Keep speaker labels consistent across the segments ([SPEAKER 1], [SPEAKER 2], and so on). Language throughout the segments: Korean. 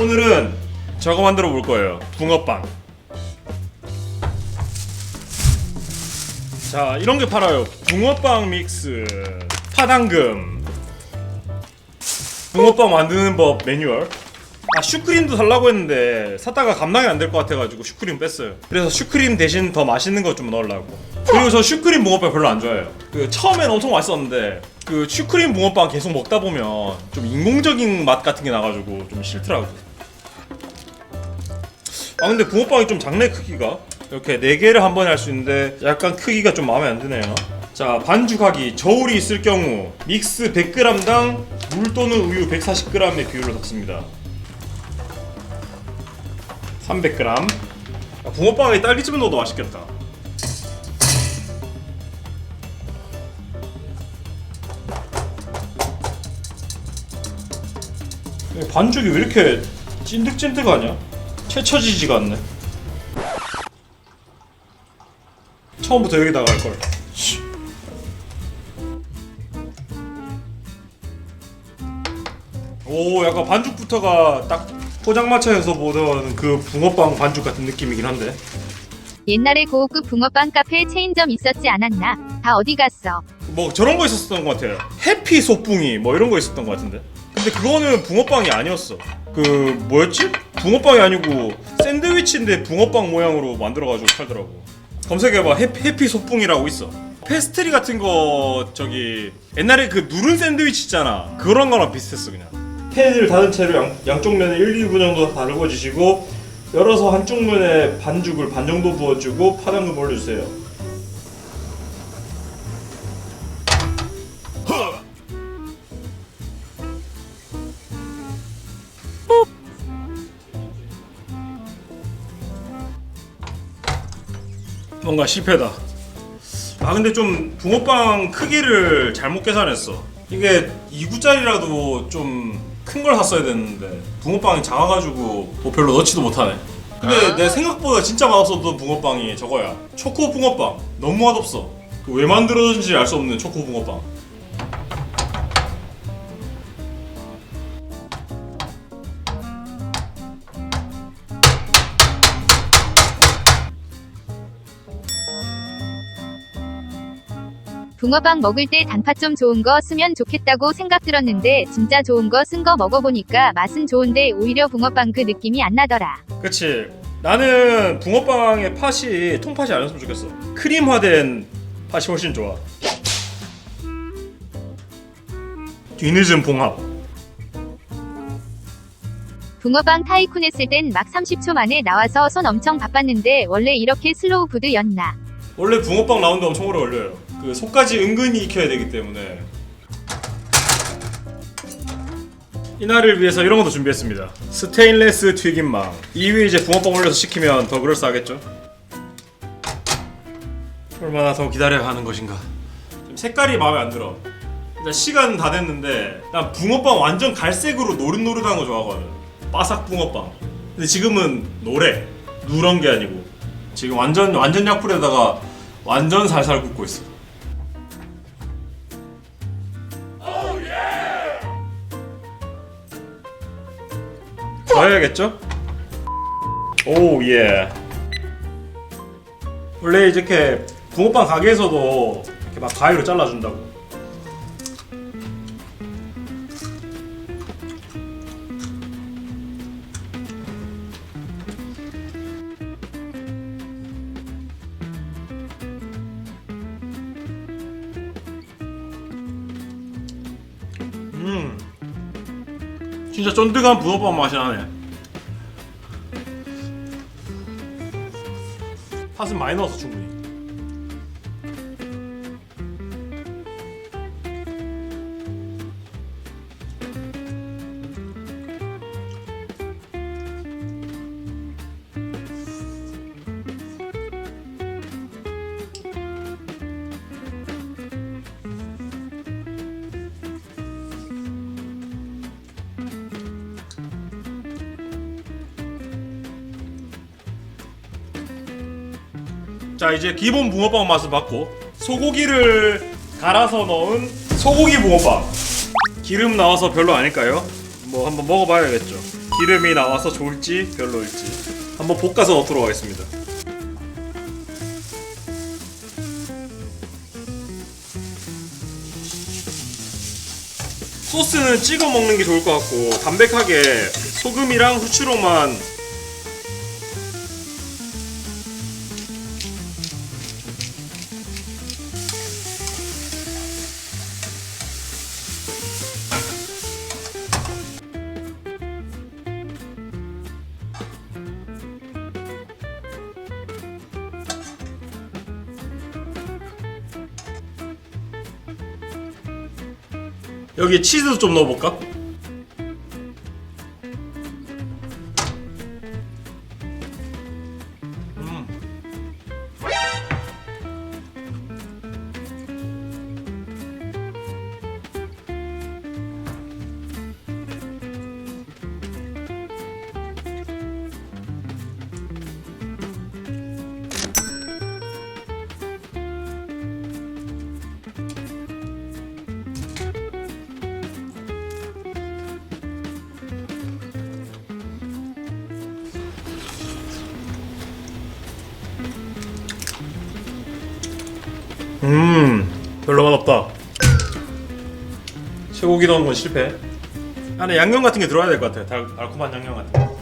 [SPEAKER 1] 오늘은 저거 만들어 볼 거예요. 붕어빵. 자, 이런 게 팔아요. 붕어빵 믹스, 파당금, 붕어빵 만드는 법 매뉴얼. 아 슈크림도 살라고 했는데 사다가 감당이 안 될 것 같아가지고 슈크림 뺐어요. 그래서 슈크림 대신 더 맛있는 거 좀 넣으려고. 그리고 저 슈크림 붕어빵 별로 안 좋아해요. 그 처음엔 엄청 맛있었는데 그 슈크림 붕어빵 계속 먹다 보면 좀 인공적인 맛 같은 게 나가지고 좀 싫더라고. 아 근데 붕어빵이 좀 작네 크기가. 이렇게 네 개를 한 번에 할 수 있는데 약간 크기가 좀 마음에 안 드네요. 자 반죽하기 저울이 있을 경우 믹스 100g당 물 또는 우유 140g의 비율로 섞습니다. 300g. 아, 붕어빵에 딸기즙 넣어도 맛있겠다. 반죽이 왜 이렇게 찐득찐득하냐? 채쳐지지가 않네. 처음부터 여기다가 할 걸. 오, 약간 반죽부터가 딱 포장마차에서 보던 그 붕어빵 반죽 같은 느낌이긴 한데.
[SPEAKER 2] 옛날에 고급 붕어빵 카페 체인점 있었지 않았나? 다 어디 갔어?
[SPEAKER 1] 뭐 저런 거 있었던 것 같아요. 해피 소풍이 뭐 이런 거 있었던 것 같은데. 근데 그거는 붕어빵이 아니었어. 그 뭐였지? 붕어빵이 아니고 샌드위치인데 붕어빵 모양으로 만들어가지고 팔더라고. 검색해봐 해피, 해피 소풍이라고 있어. 페스트리 같은 거 저기 옛날에 그 누른 샌드위치 있잖아. 그런 거랑 비슷했어 그냥. 팬을 닫은 채로 양, 양쪽 면에 1, 2분 정도 달궈주시고 열어서 한쪽 면에 반죽을 반 정도 부어주고 파당금 올려주세요. 뭔가 실패다. 아 근데 좀 붕어빵 크기를 잘못 계산했어. 이게 2구짜리라도 좀 큰 걸 샀어야 됐는데 붕어빵이 작아가지고 뭐 별로 넣지도 못하네. 근데 내 생각보다 진짜 맛없었던 붕어빵이 저거야. 초코 붕어빵. 너무 맛없어. 그왜 만들어졌는지 알 수 없는 초코 붕어빵.
[SPEAKER 2] 붕어빵 먹을 때 단팥 좀 좋은 거 쓰면 좋겠다고 생각 들었는데 진짜 좋은 거 쓴 거 먹어보니까 맛은 좋은데 오히려 붕어빵 그 느낌이 안 나더라.
[SPEAKER 1] 그치. 나는 붕어빵의 팥이 통팥이 아니었으면 좋겠어. 크림화된 팥이 훨씬 좋아. 뒤늦은 봉합.
[SPEAKER 2] 붕어빵 타이쿤 했을 땐 막 30초 만에 나와서 손 엄청 바빴는데 원래 이렇게 슬로우 푸드였나?
[SPEAKER 1] 원래 붕어빵 나오는데 엄청 오래 걸려요. 그 속까지 은근히 익혀야 되기 때문에. 이날을 위해서 이런 것도 준비했습니다. 스테인레스 튀김망. 이 위에 이제 붕어빵 올려서 식히면 더 그럴싸하겠죠? 얼마나 더 기다려야 하는 것인가. 지금 색깔이 마음에 안 들어. 일단 시간은 다 됐는데 난 붕어빵 완전 갈색으로 노릇노릇한 거 좋아하거든. 바삭 붕어빵. 근데 지금은 노래. 누런 게 아니고 지금 완전 완전 약불에다가 완전 살살 굽고 있어. 더 해야겠죠? 오 예. 원래 이렇게 붕어빵 가게에서도 이렇게 막 가위로 잘라준다고. 진짜 쫀득한 붕어빵 맛이 나네. 팥은 많이 넣어서 충분히. 자 이제 기본 붕어빵 맛을 봤고 소고기를 갈아서 넣은 소고기 붕어빵. 기름 나와서 별로 아닐까요? 뭐 한번 먹어봐야겠죠. 기름이 나와서 좋을지 별로일지. 한번 볶아서 넣도록 하겠습니다. 소스는 찍어 먹는 게 좋을 것 같고 담백하게 소금이랑 후추로만 여기 치즈도 좀 넣어볼까? 음 별로 맛없다. 넣은 건 실패. 안에 양념 같은 게 들어야 될 것 같아 달, 달콤한 양념 같은 거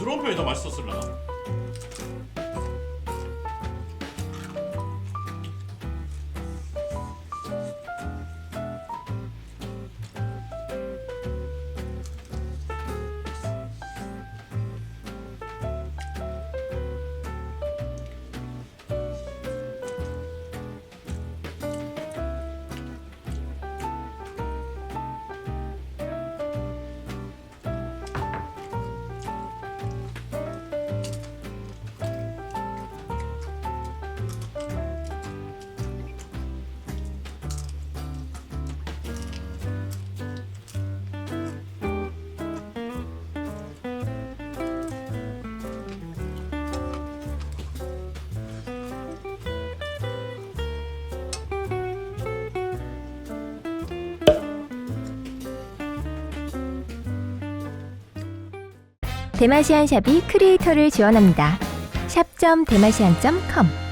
[SPEAKER 1] 부드러운 편이 더 맛있었을라나?
[SPEAKER 3] 대마시안 샵이 크리에이터를 지원합니다. 샵.대마시안.com